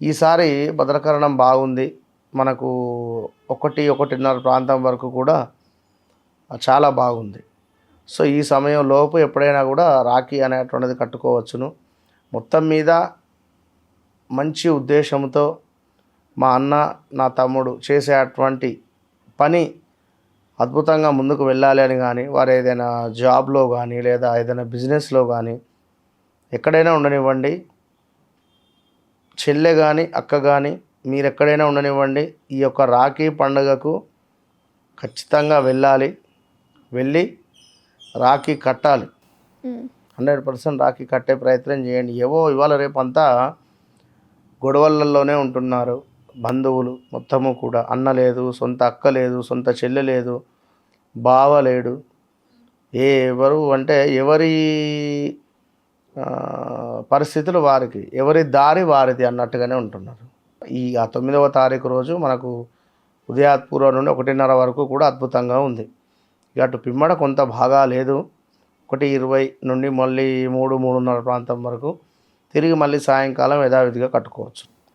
ఈసారి భద్రకరణం బాగుంది. మనకు ఒకటి ఒకటిన్నర ప్రాంతం వరకు కూడా చాలా బాగుంది. సో ఈ సమయం లోపు ఎప్పుడైనా కూడా రాఖీ అనేటువంటిది కట్టుకోవచ్చును. మొత్తం మీద మంచి ఉద్దేశంతో మా అన్న నా తమ్ముడు చేసే అటువంటి పని అద్భుతంగా ముందుకు వెళ్ళాలి అని కానీ వారు ఏదైనా జాబ్లో కానీ లేదా ఏదైనా బిజినెస్లో కానీ ఎక్కడైనా ఉండనివ్వండి. చెల్లె కానీ అక్క కానీ మీరు ఎక్కడైనా ఉండనివ్వండి. ఈ యొక్క రాఖీ పండుగకు ఖచ్చితంగా వెళ్ళాలి. వెళ్ళి రాఖీ కట్టాలి. హండ్రెడ్ పర్సెంట్ రాఖీ కట్టే ప్రయత్నం చేయండి. ఏవో ఇవాళ రేపు అంతా గొడవలలోనే ఉంటున్నారు బంధువులు. మొత్తము కూడా అన్న లేదు సొంత అక్క లేదు సొంత చెల్లె లేదు బావ లేడు. ఏ ఎవరు అంటే ఎవరి పరిస్థితులు వారికి ఎవరి దారి వారిది అన్నట్టుగానే ఉంటున్నారు. ఈ ఆ తొమ్మిదవ తారీఖు రోజు మనకు ఉదయాత్పూర్వ నుండి ఒకటిన్నర వరకు కూడా అద్భుతంగా ఉంది. ఇక అటు పిమ్మడ కొంత బాగా లేదు. ఒకటి ఇరవై నుండి మళ్ళీ మూడు మూడున్నర ప్రాంతం వరకు తిరిగి మళ్ళీ సాయంకాలం యథావిధిగా కట్టుకోవచ్చు.